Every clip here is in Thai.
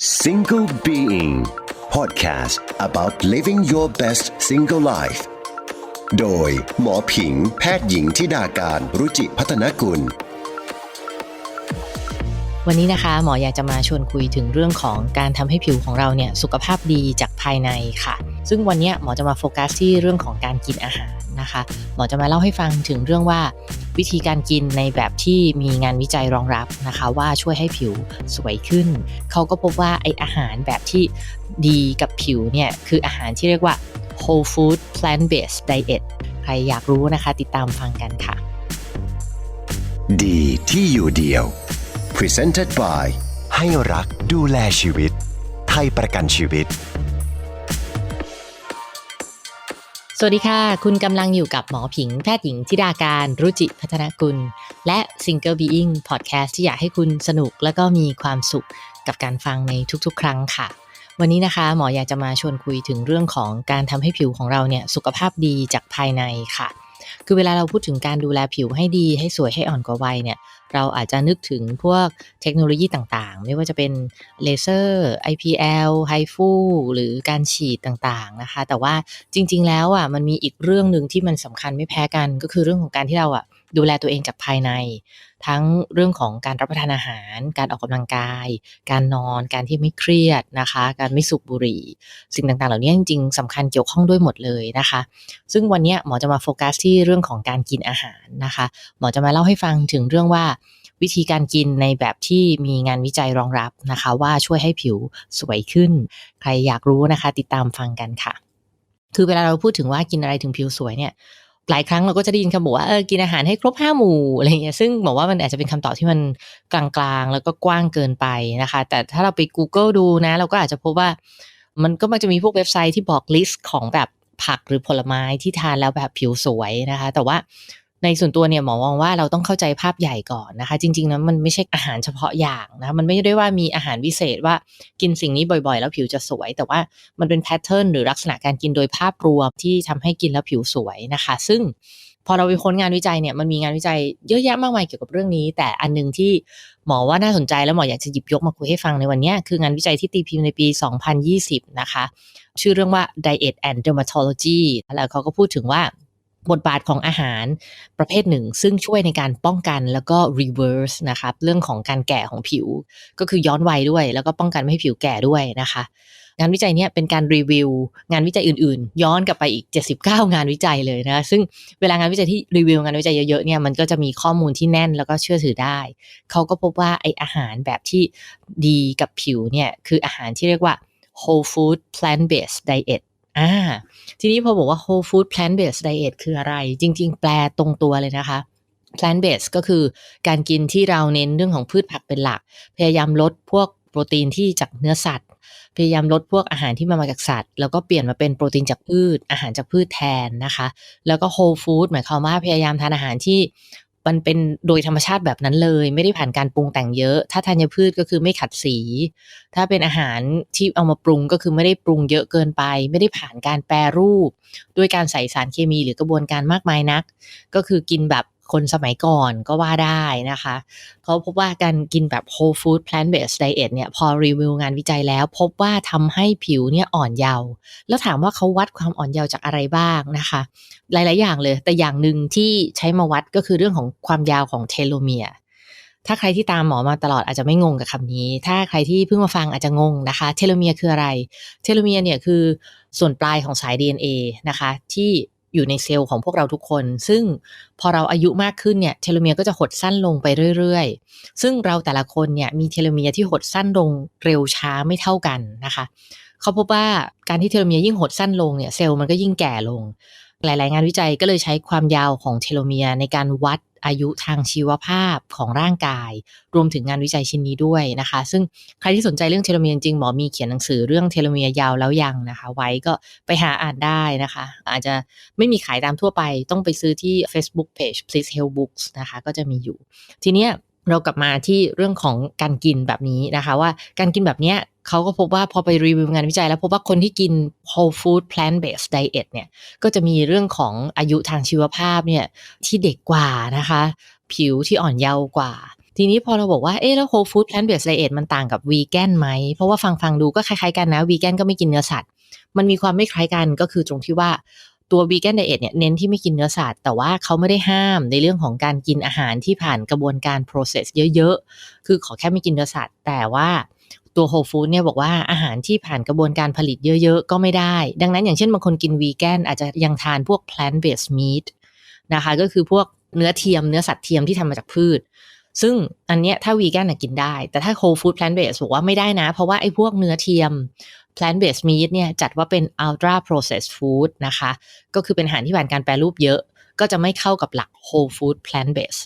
Single Being Podcast about living your best single life โดยหมอผิงแพทย์หญิงทิดาการรุจิพัฒนกุล วันนี้นะคะ หมออยากจะมาชวนคุยถึงเรื่องของการทำให้ผิวของเราเนี่ยสุขภาพดีจากภายในค่ะ ซึ่งวันนี้หมอจะมาโฟกัสที่เรื่องของการกินอาหารนะคะ หมอจะมาเล่าให้ฟังถึงเรื่องว่า วิธีการกินในแบบที่มีงานวิจัยรองรับนะคะ ว่าช่วยให้ผิวสวยขึ้น เขาก็พบว่าไออาหารแบบที่ดีกับผิวเนี่ย คืออาหารที่เรียกว่า whole food plant based diet ใครอยากรู้นะคะ ติดตามฟังกันค่ะ ดีที่อยู่เดียว Presented by ให้รักดูแลชีวิต ไทยประกันชีวิต สวัสดีค่ะ คุณกำลังอยู่กับหมอผิงแพทย์หญิงทิดาการรุจิพัฒนกุล และ Single Being Podcast ที่อยากให้คุณสนุกและก็มีความสุขกับการฟังในทุกๆ ครั้งค่ะ วันนี้นะคะ หมออยากจะมาชวนคุยถึงเรื่องของการทำให้ผิวของเราเนี่ยสุขภาพดีจากภายในค่ะ คือเวลาเราพูดถึงการดูแลผิวให้ดีให้สวยให้อ่อนกว่าวัยเนี่ยเราอาจจะนึกถึงพวกเทคโนโลยีต่างๆ ไม่ว่าจะเป็นเลเซอร์ IPL ไฮฟูหรือการฉีดต่างๆนะคะ แต่ว่าจริง ๆ แล้วอะมันมีอีกเรื่องหนึ่งที่มันสำคัญไม่แพ้กันก็คือเรื่องของการที่เราอะดูแลตัวเองจากภายใน ทั้งเรื่องของการรับประทานอาหาร การออกกำลังกาย การนอน การที่ไม่เครียดนะคะ การไม่สูบบุหรี่ สิ่งต่างๆ เหล่านี้จริงๆสำคัญเกี่ยวข้องด้วยหมดเลยนะคะ ซึ่งวันนี้หมอจะมาโฟกัสที่เรื่องของการกินอาหารนะคะ หมอจะมาเล่าให้ฟังถึงเรื่องว่าวิธีการกินในแบบที่มีงานวิจัยรองรับนะคะ ว่าช่วยให้ผิวสวยขึ้น ใครอยากรู้นะคะ ติดตามฟังกันค่ะ คือเวลาเราพูดถึงว่ากินอะไรถึงผิวสวยเนี่ย หลายครั้งเราก็จะได้ยินคำบอกว่าเออกินอาหารให้ครบห้าหมู่อะไรเงี้ยซึ่งบอกว่ามันอาจจะเป็นคำตอบที่มันกลางๆ แล้วก็กว้างเกินไปนะคะ แต่ถ้าเราไป Google ดูนะ เราก็อาจจะพบว่ามันก็มักจะมีพวกเว็บไซต์ที่บอกลิสต์ของแบบผักหรือผลไม้ที่ทานแล้วแบบผิวสวยนะคะ แต่ว่า ในส่วนตัวเนี่ยหมอมองว่าเราต้องเข้าใจภาพใหญ่ก่อนนะคะ จริงๆนะมันไม่ใช่อาหารเฉพาะอย่างนะมันไม่ได้ว่ามีอาหารวิเศษว่ากินสิ่งนี้บ่อยๆ แล้วผิวจะสวย แต่ว่ามันเป็นแพทเทิร์นหรือลักษณะการกินโดยภาพรวมที่ทำให้กินแล้วผิวสวยนะคะ ซึ่งพอเราไปค้นงานวิจัยเนี่ยมันมีงานวิจัยเยอะแยะมากมายเกี่ยวกับเรื่องนี้ แต่อันหนึงที่หมอว่าน่าสนใจแล้วหมออยากจะหยิบยกมาคุยให้ฟังในวันนี้คืองานวิจัยที่ตีพิมพ์ในปี 2020 นะคะ ชื่อเรื่องว่า Diet and Dermatology แล้วเขาก็พูดถึงว่า บทบาทของอาหารประเภทหนึ่ง ซึ่งช่วยในการป้องกันแล้วก็ reverse นะครับเรื่องของการแก่ของผิว ก็คือย้อนวัยด้วย แล้วก็ป้องกันไม่ให้ผิวแก่ด้วยนะคะงานวิจัยเนี้ยเป็นการรีวิว งานวิจัยอื่นๆ ย้อนกลับไปอีก 79 งานวิจัยเลยนะซึ่งเวลางานวิจัยที่รีวิวงานวิจัยเยอะๆเนี่ยมันก็จะมีข้อมูลที่แน่นแล้วก็เชื่อถือได้ เขาก็พบว่าไออาหารแบบที่ดีกับผิวเนี่ยคืออาหารที่เรียกว่า whole food plant based diet อ่า ทีนี้พอบอกว่า whole food plant based diet คืออะไร จริง ๆ แปลตรงตัวเลยนะคะ plant based ก็คือการกินที่เราเน้นเรื่องของพืชผักเป็นหลัก พยายามลดพวกโปรตีนที่จากเนื้อสัตว์ พยายามลดพวกอาหารที่มามาจากสัตว์ แล้วก็เปลี่ยนมาเป็นโปรตีนจากพืช อาหารจากพืชแทนนะคะ แล้วก็ whole food หมายความว่าพยายามทานอาหารที่ มันเป็นโดยธรรมชาติแบบนั้นเลย ไม่ได้ผ่านการปรุงแต่งเยอะ ถ้าธัญพืชก็คือไม่ขัดสี ถ้าเป็นอาหารที่เอามาปรุงก็คือไม่ได้ปรุงเยอะเกินไป ไม่ได้ผ่านการแปรรูป ด้วยการใส่สารเคมีหรือกระบวนการมากมายนัก ก็คือกินแบบ คนสมัยก่อนก็ว่าได้นะคะเขาพบว่าการกินแบบ whole food plant based diet เนี่ยพอรีวิวงานวิจัยแล้ว พบว่าทำให้ผิวเนี่ยอ่อนเยาว์แล้วถามว่าเขาวัดความอ่อนเยาว์จากอะไรบ้างนะคะ หลาย ๆ อย่างเลย แต่อย่างหนึ่งที่ใช้มาวัดก็คือเรื่องของความยาวของเทโลเมียร์ถ้าใครที่ตามหมอมาตลอดอาจจะไม่งงกับคำนี้ ถ้าใครที่เพิ่งมาฟังอาจจะงงนะคะ เทโลเมียร์คืออะไร เทโลเมียร์เนี่ยคือส่วนปลายของสาย DNA นะคะ ที่ อยู่ในเซลล์ของพวกเราทุกคน ซึ่งพอเราอายุมากขึ้นเนี่ยเทโลเมียร์ก็จะหดสั้นลงไปเรื่อยๆ ซึ่งเราแต่ละคนเนี่ยมีเทโลเมียร์ที่หดสั้นลงเร็วช้าไม่เท่ากันนะคะ เขาพบว่าการที่เทโลเมียร์ยิ่งหดสั้นลงเนี่ยเซลล์มันก็ยิ่งแก่ลง หลาย ๆ งานวิจัยก็เลยใช้ความยาวของเทโลเมียร์ในการวัด อายุทางชีวภาพของร่างกาย รวมถึงงานวิจัยชิ้นนี้ด้วยนะคะ ซึ่งใครที่สนใจเรื่องเทโลเมียร์จริงหมอมีเขียนหนังสือเรื่องเทโลเมียร์ยาวแล้วยังนะคะ ไว้ก็ไปหาอ่านได้นะคะ อาจจะไม่มีขายตามทั่วไปต้องไปซื้อที่ Facebook Page Please Help Books นะคะ ก็จะมีอยู่ ทีเนี้ยเรากลับมาที่เรื่องของการกินแบบนี้นะคะ ว่าการกินแบบเนี้ย เขาก็พบว่าพอไปรีวิวงานวิจัยแล้วพบว่าคนที่กิน whole food plant based diet เนี่ยก็จะมีเรื่องของอายุทางชีวภาพเนี่ยที่เด็กกว่านะคะ ผิวที่อ่อนเยาว์กว่า ทีนี้พอเราบอกว่าเอ๊ะแล้ว whole food plant based diet มันต่างกับวีแกนไหม เพราะว่าฟังฟังดูก็คล้ายๆกันนะวีแกนก็ไม่กินเนื้อสัตว์ มันมีความไม่คล้ายกันก็คือตรงที่ว่าตัววีแกนไดเอทเนี่ยเน้นที่ไม่กินเนื้อสัตว์แต่ว่าเขาไม่ได้ห้ามในเรื่องของการกินอาหารที่ผ่านกระบวนการ process เยอะๆ คือขอแค่ไม่กินเนื้อสัตว์ แต่ว่า ตัว whole food เนี่ยบอกว่าอาหารที่ผ่านกระบวนการผลิตเยอะๆ ก็ไม่ได้ ดังนั้นอย่างเช่นบางคนกินวีแกนอาจจะยังทานพวก plant based meat นะคะก็คือพวกเนื้อเทียมเนื้อสัตว์เทียมที่ทำมาจากพืช ซึ่งอันเนี้ยถ้าวีแกนกินได้ แต่ถ้า whole food plant based บอกว่าไม่ได้นะ เพราะว่าไอ้พวกเนื้อเทียม plant based meat เนี่ยจัดว่าเป็น ultra processed food นะคะ ก็คือเป็นอาหารที่ผ่านการแปรรูปเยอะ ก็จะไม่เข้ากับหลัก whole food plant based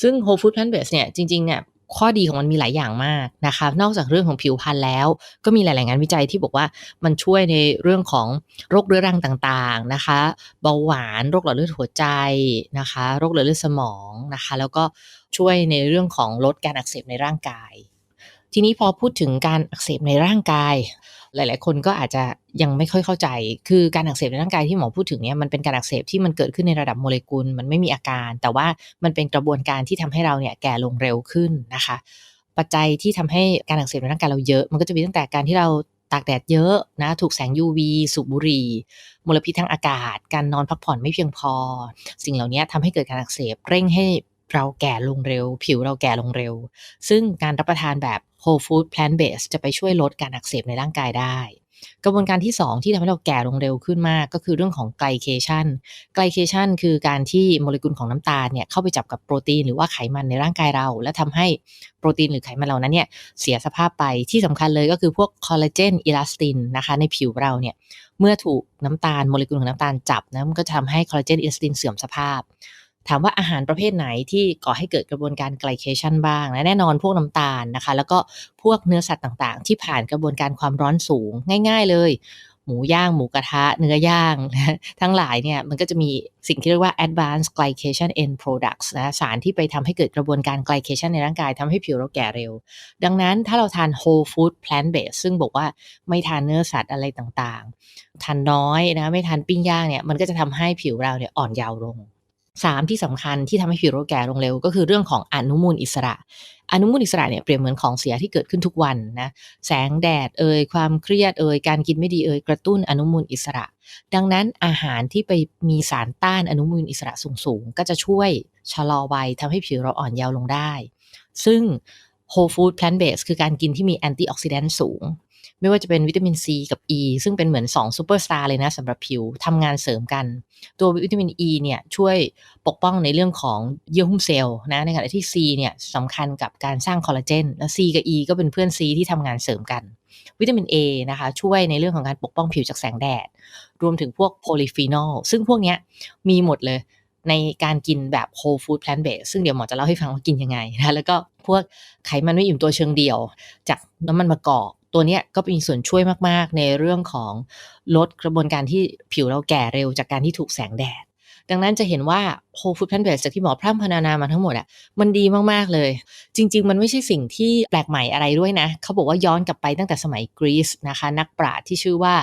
ซึ่ง whole food plant based เนี่ยจริงๆเนี่ย ข้อดีของมันมีหลายอย่างมากนะคะนอกจากเรื่องของผิวพรรณแล้ว ก็มีหลาย ๆ งานวิจัยที่บอกว่ามันช่วยในเรื่องของโรคเรื้อรังต่าง ๆ นะคะ เบาหวานโรคหลอดเลือดหัวใจนะคะ โรคหลอดเลือดสมองนะคะ แล้วก็ช่วยในเรื่องของลดการอักเสบในร่างกาย ทีนี้พอพูดถึงการอักเสบในร่างกาย หลาย ๆ คนก็อาจจะยังไม่ค่อยเข้าใจ คือการอักเสบในร่างกายที่หมอพูดถึงเนี่ยมันเป็นการอักเสบที่มันเกิดขึ้นในระดับโมเลกุล มันไม่มีอาการ แต่ว่ามันเป็นกระบวนการที่ทำให้เราเนี่ยแก่ลงเร็วขึ้นนะคะ ปัจจัยที่ทำให้การอักเสบในร่างกายเราเยอะ มันก็จะมีตั้งแต่การที่เราตากแดดเยอะนะ ถูกแสง UV สูบบุหรี่มลพิษทางอากาศ การนอนพักผ่อนไม่เพียงพอ สิ่งเหล่านี้ทำให้เกิดการอักเสบเร่งให้เราแก่ลงเร็ว ผิวเราแก่ลงเร็ว ซึ่งการรับประทานแบบ whole food plant based จะไปช่วยลดการอักเสบในร่างกายได้ กระบวนการที่ 2 ที่ทำให้เราแก่ลงเร็วขึ้นมาก ก็คือเรื่องของไกลเคชันไกลเคชันคือการที่โมเลกุลของน้ำตาลเนี่ยเข้าไปจับกับโปรตีนหรือว่าไขมันในร่างกายเรา และทำให้โปรตีนหรือไขมันเหล่านั้นเนี่ยเสียสภาพไปที่สำคัญเลยก็คือพวกคอลลาเจนอิลาสตินนะคะในผิวเราเนี่ยเมื่อถูกน้ำตาลโมเลกุลของน้ำตาลจับนะมันก็จะทำให้คอลลาเจนอิลาสตินเสื่อมสภาพ ถามว่าอาหารประเภทไหนที่ก่อให้เกิดกระบวนการไกลเคชันบ้างนะแน่นอนพวกน้ำตาลนะคะ แล้วก็พวกเนื้อสัตว์ต่างๆ ที่ผ่านกระบวนการความร้อนสูงง่าย ๆ เลย หมูย่าง หมูกระทะ เนื้อย่าง ทั้งหลายเนี่ยมันก็จะมีสิ่งที่เรียกว่า advanced glycation end products นะสารที่ไปทำให้เกิดกระบวนการ glycation ในร่างกายทำให้ผิวเราแก่เร็ว ดังนั้นถ้าเราทาน whole food plant based ซึ่งบอกว่าไม่ทานเนื้อสัตว์อะไรต่างๆ ทานน้อยนะไม่ทานปิ้งย่างเนี่ยมันก็จะทำให้ผิวเราเนี่ยอ่อนเยาว์ลง สามที่สำคัญที่ทำให้ผิวเราแก่ลงเร็ว ก็คือเรื่องของอนุมูลอิสระ อนุมูลอิสระเนี่ยเปรียบเหมือนของเสียที่เกิดขึ้นทุกวันนะแสงแดดเอ่ยความเครียดเอ่ยการกินไม่ดีเอ่ยกระตุ้นอนุมูลอิสระ ดังนั้นอาหารที่ไปมีสารต้านอนุมูลอิสระสูงๆ ก็จะช่วยชะลอวัยทำให้ผิวเราอ่อนเยาว์ลงได้ ซึ่ง whole food plant based คือการกินที่มีแอนตี้ออกซิแดนต์สูง ไม่ว่าจะเป็นวิตามินซีกับ E ซึ่งเป็นเหมือน2ซูเปอร์สตาร์เลยนะสำหรับผิวทำงานเสริมกัน ตัววิตามิน E เนี่ยช่วยปกป้องในเรื่องของเยื่อหุ้มเซลล์นะในขณะที่ C เนี่ยสำคัญกับการสร้างคอลลาเจนและ C กับ E ก็เป็นเพื่อน C ที่ทำงานเสริมกัน วิตามิน A นะคะช่วยในเรื่องของการปกป้องผิวจากแสงแดด รวมถึงพวกโพลีฟีนอลซึ่งพวกนี้มีหมดเลยในการกินแบบ whole food plant based ซึ่งเดี๋ยวหมอจะเล่าให้ฟังว่ากินยังไงนะแล้วก็พวกไขมันไม่อิ่มตัวเชิงเดี่ยว จากน้ำมันมะกอก ตัวเนี้ยก็มีส่วนช่วยมากๆ ในเรื่องของลดกระบวนการที่ผิวเราแก่เร็วจากการที่ถูกแสงแดด ดังนั้นจะเห็นว่าโฮฟูดแพนเบสจากที่หมอพร่ำพรรณนามาทั้งหมดอะมันดีมากๆเลย จริง ๆ มันไม่ใช่สิ่งที่แปลกใหม่อะไรด้วยนะ เขาบอกว่าย้อนกลับไปตั้งแต่สมัยกรีซนะคะ นักปราชญ์ที่ชื่อว่า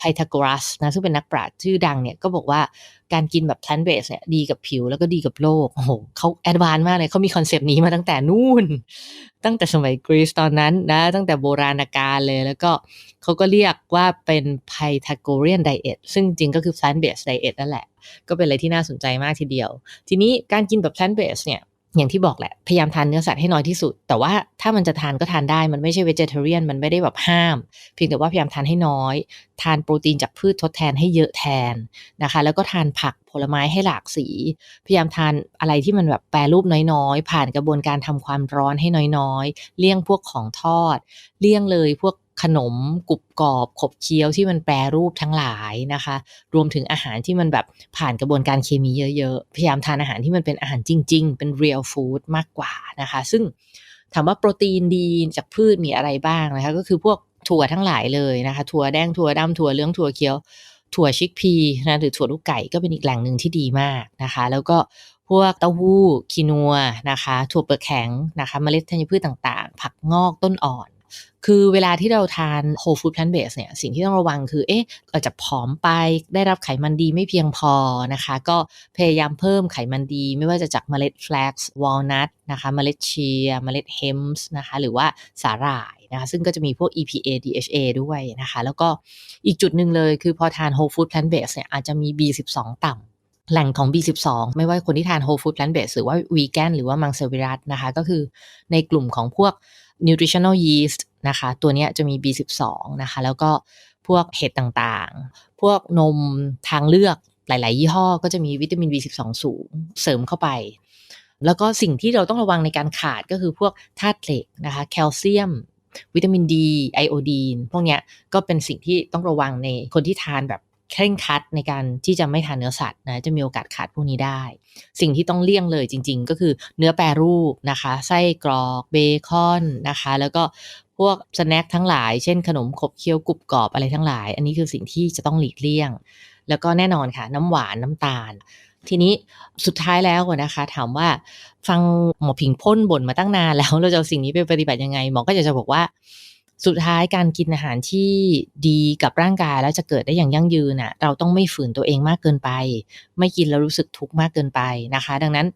ไพทาโกรัสนะซึ่งเป็นนักปราชญ์ชื่อดังเนี่ยก็บอกว่าการกินแบบ plant based เนี่ยดีกับผิวแล้วก็ดีกับโลกโอ้โหเขาแอดวานมากเลยเขามีคอนเซปต์นี้มาตั้งแต่นู่น ตั้งแต่สมัยกรีซตอนนั้นนะตั้งแต่โบราณกาลเลยแล้วก็เขาก็เรียกว่าเป็น Pythagorean diet ซึ่งจริงก็คือ plant based diet นั่นแหละ ก็เป็นอะไรที่น่าสนใจมากทีเดียว ทีนี้การกินแบบ plant based เนี่ย อย่างที่บอกแหละ พยายามทานเนื้อสัตว์ให้น้อยที่สุด แต่ว่าถ้ามันจะทานก็ทานได้ มันไม่ใช่ vegetarian มันไม่ได้แบบห้าม เพียงแต่ว่าพยายามทานให้น้อย ทานโปรตีนจากพืชทดแทนให้เยอะแทนนะคะ แล้วก็ทานผักผลไม้ให้หลากสี พยายามทานอะไรที่มันแบบแปรรูปน้อยๆ ผ่านกระบวนการทำความร้อนให้น้อยๆ เลี่ยงพวกของทอด เลี่ยงเลยพวก ขนมกรุบกรอบขบเคี้ยวที่มันแปรรูปทั้งหลายนะคะ รวมถึงอาหารที่มันแบบผ่านกระบวนการเคมีเยอะๆ พยายามทานอาหารที่มันเป็นอาหารจริง ๆ เป็น real food มากกว่านะคะ ซึ่งถามว่าโปรตีนดีจากพืชมีอะไรบ้างนะคะ ก็คือพวกถั่วทั้งหลายเลยนะคะ ถั่วแดงถั่วดำถั่วเหลืองถั่วเขียว ถั่วชิกพีนะหรือถั่วลูกไก่ก็เป็นอีกแหล่งหนึ่งที่ดีมากนะคะ แล้วก็พวกเต้าหู้ คีนัวนะคะ ถั่วเปลือกแข็งนะคะ เมล็ดธัญพืชต่างๆ ผักงอกต้นอ่อน คือเวลาที่เราทาน whole food plant based เนี่ย สิ่งที่ต้องระวังคือ เอ๊ะอาจจะผอมไป ได้รับไขมันดีไม่เพียงพอนะคะ ก็พยายามเพิ่มไขมันดี ไม่ว่าจะจากเมล็ด flax walnut นะคะ เมล็ดเชีย เมล็ด hemp นะคะ หรือว่าสาหร่ายนะคะ ซึ่งก็จะมีพวก EPA DHA ด้วยนะคะ แล้วก็อีกจุดหนึ่งเลยคือพอทาน whole food plant based เนี่ย อาจจะมี B12 ต่ำแหล่งของ B12 ไม่ว่าคนที่ทาน whole food plant based หรือว่า vegan หรือว่ามังสวิรัตนะคะ ก็คือในกลุ่มของพวก nutritional yeast นะคะ ตัวนี้จะมี B12 นะคะ แล้วก็พวกเห็ดต่างๆ พวกนมทางเลือกหลาย ๆ ยี่ห้อก็จะมีวิตามิน B12 สูงเสริมเข้าไป แล้วก็สิ่งที่เราต้องระวังในการขาดก็คือพวกธาตุเหล็กนะคะ แคลเซียม วิตามินดีไอโอดีน พวกเนี้ยก็เป็นสิ่งที่ต้องระวังในคนที่ทานแบบ เคร่งคัดในการที่จะไม่ทานเนื้อสัตว์นะจะมีโอกาสขาดพวกนี้ได้ สิ่งที่ต้องเลี่ยงเลยจริง ๆ ก็คือเนื้อแปรรูปนะคะไส้กรอกเบคอนนะคะ แล้วก็พวกสแน็คทั้งหลายเช่นขนมขบเคี้ยวกรุบกรอบอะไรทั้งหลาย อันนี้คือสิ่งที่จะต้องหลีกเลี่ยง แล้วก็แน่นอนค่ะ น้ำหวานน้ำตาล ทีนี้สุดท้ายแล้วนะคะ ถามว่าฟังหมอผิงพ่นบ่นมาตั้งนานแล้วเราจะเอาสิ่งนี้ไปปฏิบัติยังไงหมอก็อยากจะบอกว่า สุดท้ายการกินอาหารที่ดีกับร่างกายแล้วจะเกิดได้อย่างยั่งยืนน่ะเราต้องไม่ฝืนตัวเองมากเกินไป ไม่กินแล้วรู้สึกทุกข์มากเกินไปนะคะ ดังนั้น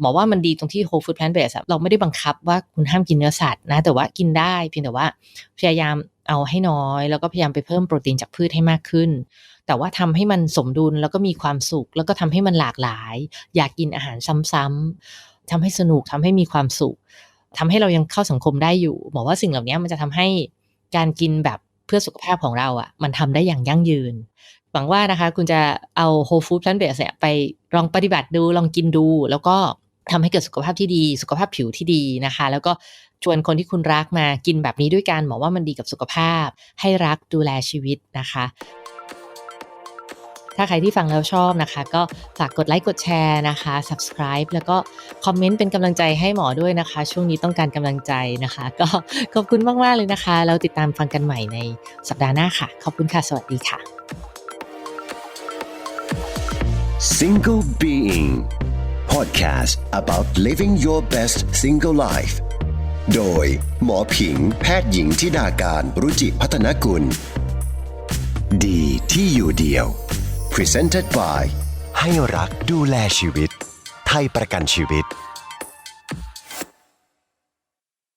หมอว่ามันดีตรงที่ whole food plant based เราไม่ได้บังคับว่าคุณห้ามกินเนื้อสัตว์นะ แต่ว่ากินได้เพียงแต่ว่าพยายามเอาให้น้อย แล้วก็พยายามไปเพิ่มโปรตีนจากพืชให้มากขึ้น แต่ว่าทำให้มันสมดุลแล้วก็มีความสุข แล้วก็ทำให้มันหลากหลาย อยากกินอาหารซ้ำๆทำให้สนุกทำให้มีความสุข ทำให้เรายังเข้าสังคมได้อยู่หมอว่าสิ่งเหล่านี้มันจะทำให้การกินแบบเพื่อสุขภาพของเราอะ่ะ มันทำได้อย่างยั่งยืนหวังว่านะคะ คุณจะเอา whole food plant based เนี่ยไปลองปฏิบัติดูลองกินดู แล้วก็ทำให้เกิดสุขภาพที่ดี สุขภาพผิวที่ดีนะคะ แล้วก็ชวนคนที่คุณรักมากินแบบนี้ด้วยกันหมอว่ามันดีกับสุขภาพ ให้รักดูแลชีวิตนะคะ ถ้าใครที่ฟังแล้วชอบนะคะ ก็ฝากกดไลค์กดแชร์นะคะ subscribe แล้วก็คอมเมนต์เป็นกำลังใจให้หมอด้วยนะคะ ช่วงนี้ต้องการกำลังใจนะคะ ก็ขอบคุณมาก ๆ เลยนะคะ แล้วติดตามฟังกันใหม่ในสัปดาห์หน้าค่ะ ขอบคุณค่ะ สวัสดีค่ะ Single Being Podcast about living your best single life โดยหมอผิงแพทย์หญิงทิดาการรุจิพัฒนกุล ดีที่อยู่เดียว Presented by ให้รักดูแลชีวิต ไทยประกันชีวิต